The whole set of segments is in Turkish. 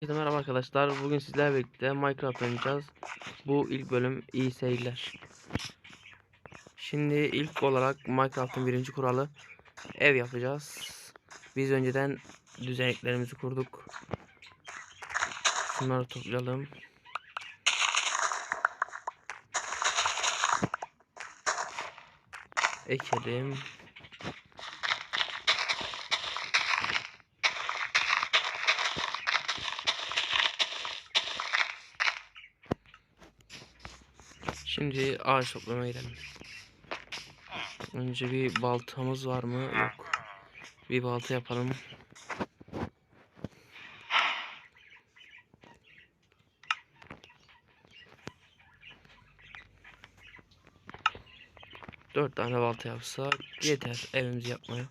Herkese merhaba arkadaşlar. Bugün sizlerle birlikte Minecraft oynayacağız. Bu ilk bölüm iyi seyirler. Şimdi ilk olarak Minecraft'ın birinci kuralı ev yapacağız. Biz önceden düzeneklerimizi kurduk. Şunları toplayalım. Ekelim. Şimdi ağaç toplamaya gidelim. Önce bir baltamız var mı? Yok. Bir balta yapalım. Dört tane balta yapsak yeter evimizi yapmaya.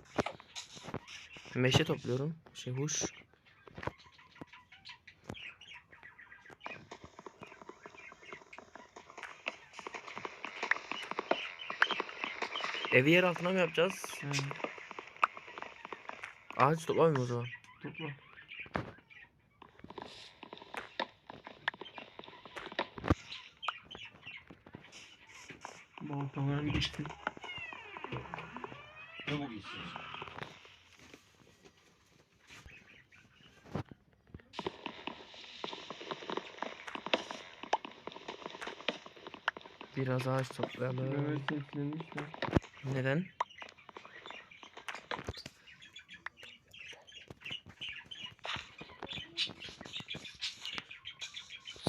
Meşe topluyorum. Şey huş. Evi yer altına mı yapacağız? He, Ağaç toplamayayım o zaman. topla. Baltalarım gitti. Çabuk istiyorsun. Biraz ağaç toplayalım. Evet seslenmiş mi? Neden?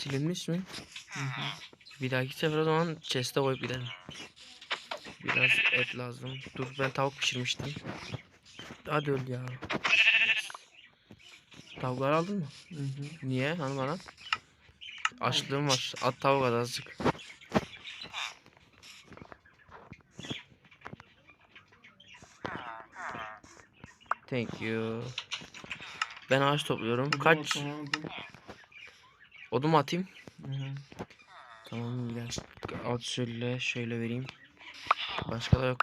Silinmiş mi? Hı hı. Bir dahaki sefer o zaman chest'e koyup gidelim. Biraz et lazım. Dur ben tavuk pişirmiştim. Hadi öl ya. Tavukları aldın mı? Hı hı. Niye? Hani bana? Açlığım var. At tavuk at azıcık. Thank you. Ben ağaç topluyorum. Hadi Kaç aldım. odun mu atayım? Hı hı. Tamam gel. At şöyle şöyle vereyim. Başka da yok.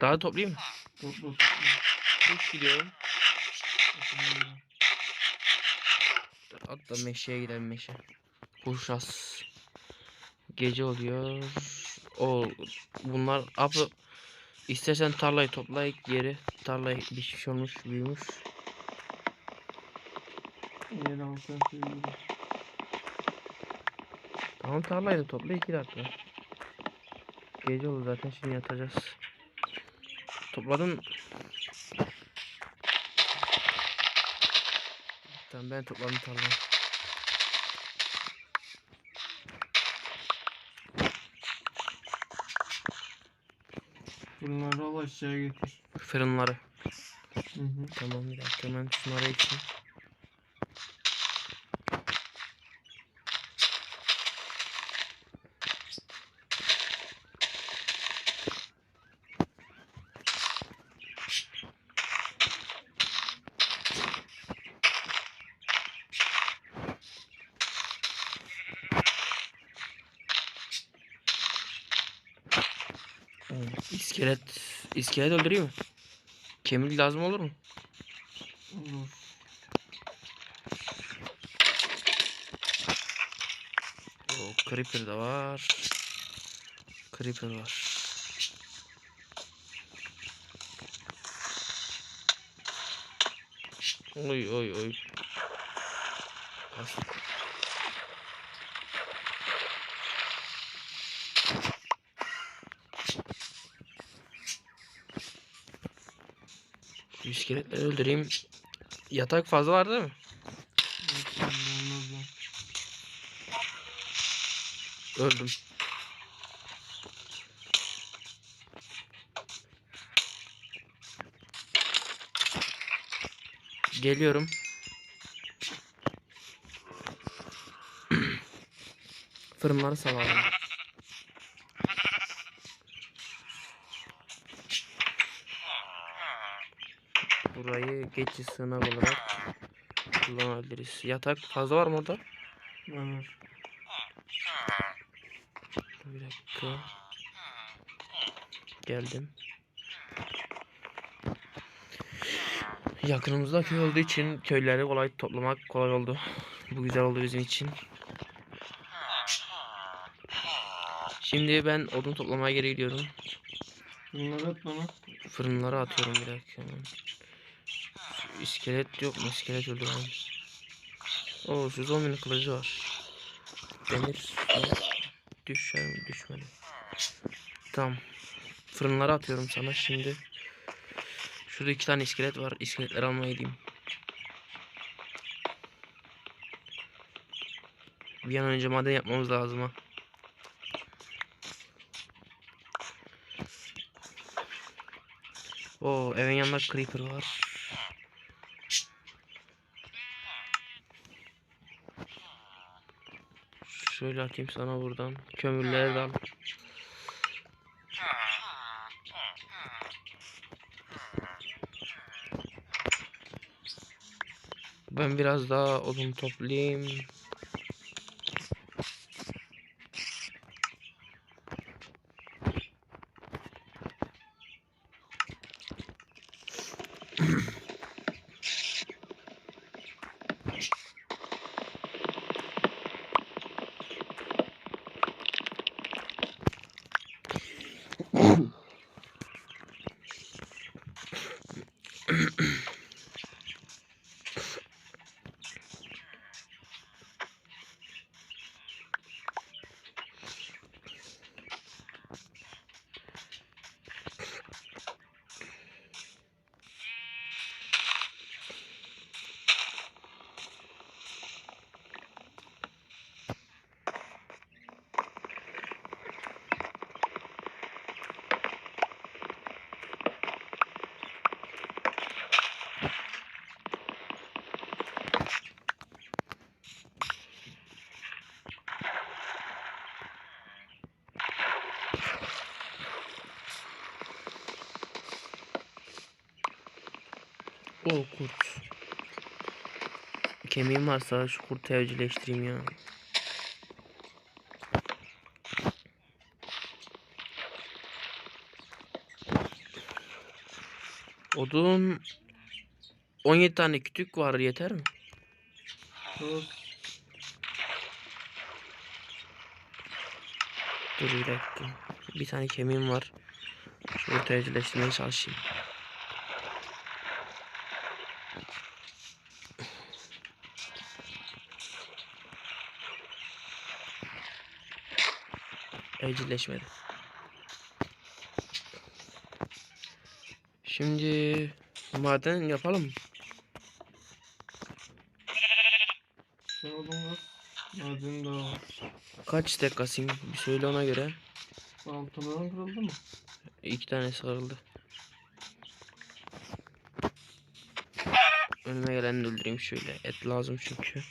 Daha da toplayayım mı? Topla topla. Hiç gidiyorum. At da meşeye gidelim meşe. Kuşas. Gece oluyor. O bunlar abi istersen tarlayı topla geri tarlayı bir şey olmuş büyümüş. Yer sevgilim. Tamam tarlayı da topla iki dakika. Gece oldu zaten şimdi yatacağız. Topladın. Tamam ben topladım tarlayı. Bunları al aşağıya getir. Fırınları. Hı hı. Tamam bir dakika hemen şunları için. İskelet, iskelet öldüreyim mi? Kemik lazım olur mu? Olur. O creeper da var. Creeper var. Oy oy oy. As- Şu iskeletleri öldüreyim. Yatak fazla var değil mi? Öldüm. Geliyorum. Fırınları salalım. Geçici sığınak olarak kullanabiliriz. Yatak fazla var mı orada? Var. Bir dakika. Geldim. Yakınımızda köy olduğu için köyleri kolay toplamak kolay oldu. Bu güzel oldu bizim için. Şimdi ben odun toplamaya geri gidiyorum. Bunları at bana. Fırınlara atıyorum bir dakika İskelet yok mu? İskelet öldürelim. Oo şu zombinin kılıcı var. Demir düşer mi? Düşmedi. Tamam. Fırınlara atıyorum sana şimdi. Şurada iki tane iskelet var. İskeletleri almaya gideyim. Bir an önce maden yapmamız lazım ha. Oo evin yanında creeper var. Şöyle atayım sana buradan. Kömürleri de al. Ben biraz daha odun toplayayım. O kurt. Kemiğim varsa şu kurtu evcilleştireyim ya. Odun 17 tane kütük var yeter mi? Dur. Dur bir dakika. Bir tane kemiğim var. Şu kurtu evcilleştirmeye çalışayım. Evcilleşmedi. Şimdi maden yapalım. mı? Maden daha var. Kaç stek kasayım? Bir söyle ona göre. Baltaların kırıldı mı? İki tane sarıldı. Önüme geleni öldüreyim şöyle. Et lazım çünkü.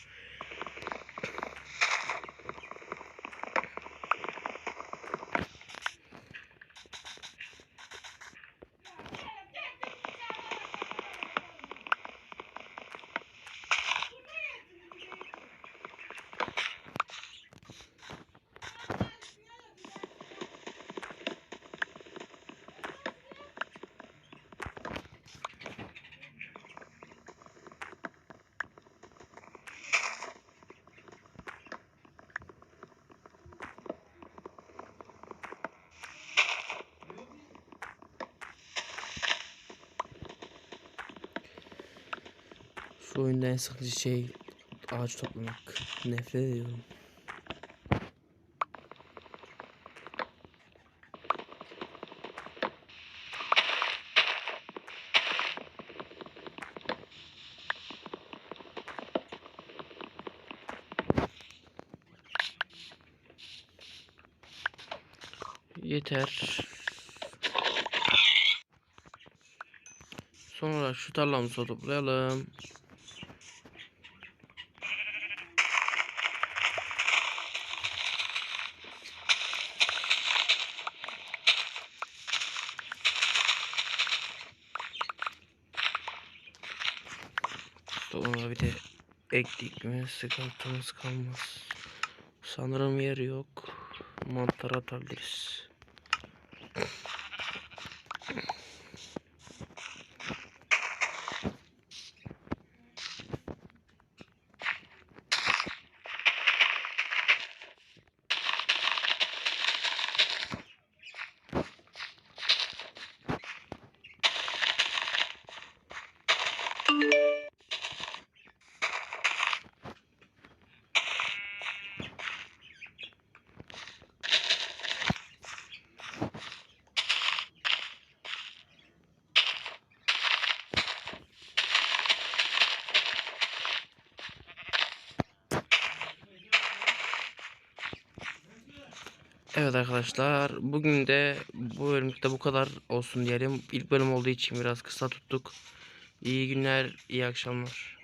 Şu oyunda en sıkıcı şey ağaç toplamak. Nefret ediyorum. Yeter. Sonra şu tarlamızı toplayalım. Sonra bir de ektik mi sıkıntımız kalmaz. Sanırım yer yok. Mantar atabiliriz. Evet arkadaşlar bugün de bu bölümde bu kadar olsun diyelim. İlk bölüm olduğu için biraz kısa tuttuk. İyi günler, iyi akşamlar.